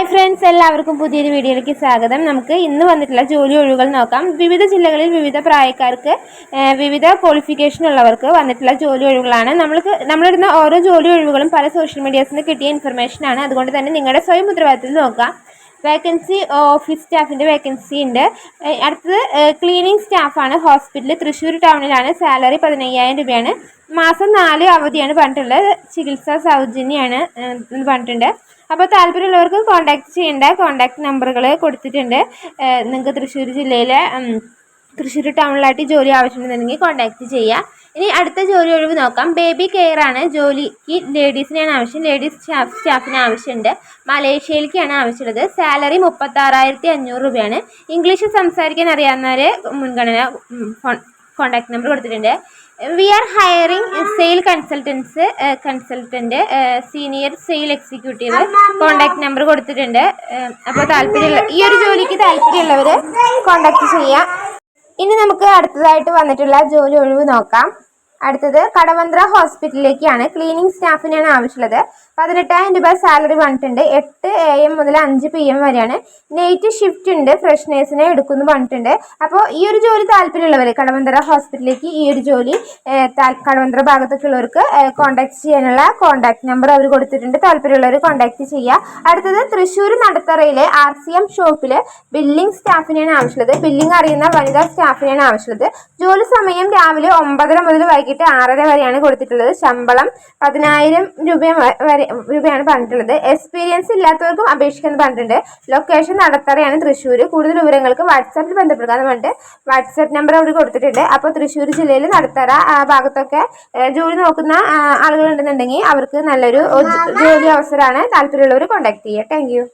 Hi friends എല്ലാവർക്കും പുതിയൊരു വീഡിയോയിലേക്ക് സ്വാഗതം. നമുക്ക് ഇന്ന് വന്നിട്ടുള്ള ജോലി ഒഴിവുകൾ നോക്കാം. വിവിധ ജില്ലകളിൽ വിവിധ പ്രായക്കാർക്ക് വിവിധ ക്വാളിഫിക്കേഷൻ ഉള്ളവർക്ക് വന്നിട്ടുള്ള ജോലി ഒഴിവുകളാണ്. നമ്മൾക്ക് നമ്മളിടുന്ന ഓരോ ജോലി ഒഴിവുകളും പല സോഷ്യൽ മീഡിയാസിൽ നിന്ന് കിട്ടിയ ഇൻഫർമേഷനാണ് അതുകൊണ്ട് തന്നെ നിങ്ങളുടെ സ്വയം ഉത്തരവാദിത്തത്തിൽ നോക്കാം. വേക്കൻസി ഓഫീസ് സ്റ്റാഫിന്റെ വേക്കൻസി ഉണ്ട്. അടുത്തത് ക്ലീനിങ് സ്റ്റാഫാണ് ഹോസ്പിറ്റൽ തൃശ്ശൂർ ടൗണിലാണ് സാലറി പതിനയ്യായിരം രൂപയാണ്. മാസം നാല് അവധിയാണ് പറഞ്ഞിട്ടുള്ളത്. ചികിത്സ സൗജന്യമാണ് എന്ന് പറഞ്ഞിട്ടുണ്ട്. അപ്പോൾ താല്പര്യമുള്ളവർക്ക് കോൺടാക്ട് ചെയ്യേണ്ട. കോൺടാക്ട് നമ്പറുകൾ കൊടുത്തിട്ടുണ്ട്. നിങ്ങൾക്ക് തൃശ്ശൂർ ജില്ലയിലെ തൃശ്ശൂർ ടൗണിലായിട്ട് ജോലി ആവശ്യമുണ്ടെന്നുണ്ടെങ്കിൽ കോൺടാക്ട് ചെയ്യുക ഇനി അടുത്ത ജോലി ഒഴിവ് നോക്കാം. ബേബി കെയർ ആണ് ജോലിക്ക് ലേഡീസിനെയാണ് ആവശ്യം. ലേഡീസ് സ്റ്റാഫ് സ്റ്റാഫിന് ആവശ്യമുണ്ട്. മലേഷ്യയിലേക്കാണ് ആവശ്യമുള്ളത്. സാലറി മുപ്പത്താറായിരത്തി അഞ്ഞൂറ് രൂപയാണ്. ഇംഗ്ലീഷ് സംസാരിക്കാൻ അറിയാവുന്നവരെ മുൻഗണന കോൺടാക്ട് നമ്പർ കൊടുത്തിട്ടുണ്ട്. We are hiring sale consultants consultant senior sale executive contact number കൊടുത്തിട്ടുണ്ട്. അപ്പോൾ താല്പര്യമുള്ള ഈ ഒരു ജോലിക്ക് താല്പര്യമുള്ളവർ കോൺടാക്ട് ചെയ്യാം. ഇനി നമുക്ക് അടുത്തതായിട്ട് വന്നിട്ടുള്ള ജോലി ഒഴിവ് നോക്കാം. അടുത്തത് കടവന്ത്ര ഹോസ്പിറ്റലിലേക്കാണ്. ക്ലീനിങ് സ്റ്റാഫിനാണ് ആവശ്യമുള്ളത്. പതിനെട്ടായിരം രൂപ സാലറി പറഞ്ഞിട്ടുണ്ട് എട്ട് എ എം മുതൽ അഞ്ച് പി എം വരെയാണ്. നൈറ്റ് ഷിഫ്റ്റ് ഉണ്ട്. ഫ്രഷ്നേഴ്സിനെ എടുക്കുമെന്ന് പറഞ്ഞിട്ടുണ്ട്. അപ്പോൾ ഈ ഒരു ജോലി താല്പര്യമുള്ളവർ കടവന്ത്ര ഹോസ്പിറ്റലിലേക്ക് ഈ ഒരു ജോലി കടവന്ത്ര ഭാഗത്തൊക്കെ ഉള്ളവർക്ക് കോൺടാക്ട് ചെയ്യാനുള്ള കോൺടാക്ട് നമ്പർ അവർ കൊടുത്തിട്ടുണ്ട്. താല്പര്യമുള്ളവർ കോൺടാക്ട് ചെയ്യുക. അടുത്തത് തൃശ്ശൂർ നടത്തറയിലെ ആർ സി എം ഷോപ്പിൽ ബില്ലിംഗ് സ്റ്റാഫിനെയാണ് ആവശ്യമുള്ളത്. ബില്ലിംഗ് അറിയുന്ന വനിതാ സ്റ്റാഫിനെയാണ് ആവശ്യമുള്ളത്. ജോലി സമയം രാവിലെ ഒമ്പതര മുതൽ വൈകിട്ട് ആറര വരെയാണ് കൊടുത്തിട്ടുള്ളത്. ശമ്പളം പതിനായിരം രൂപ വരെ രൂപയാണ് പറഞ്ഞിട്ടുള്ളത്. എക്സ്പീരിയൻസ് ഇല്ലാത്തവർക്കും അപേക്ഷിക്കുന്നത് പറഞ്ഞിട്ടുണ്ട്. ലൊക്കേഷൻ നടത്തറയാണ് തൃശ്ശൂർ കൂടുതൽ വിവരങ്ങൾക്ക് വാട്സാപ്പിൽ ബന്ധപ്പെടുക പറഞ്ഞിട്ട് വാട്സാപ്പ് നമ്പർ അവിടെ കൊടുത്തിട്ടുണ്ട്. അപ്പോൾ തൃശ്ശൂർ ജില്ലയിൽ നടത്തറ ഭാഗത്തൊക്കെ ജോലി നോക്കുന്ന ആളുകളുണ്ടെന്നുണ്ടെങ്കിൽ അവർക്ക് നല്ലൊരു ജോലി അവസരമാണ് താല്പര്യമുള്ളവർ കോൺടാക്ട് ചെയ്യുക. താങ്ക്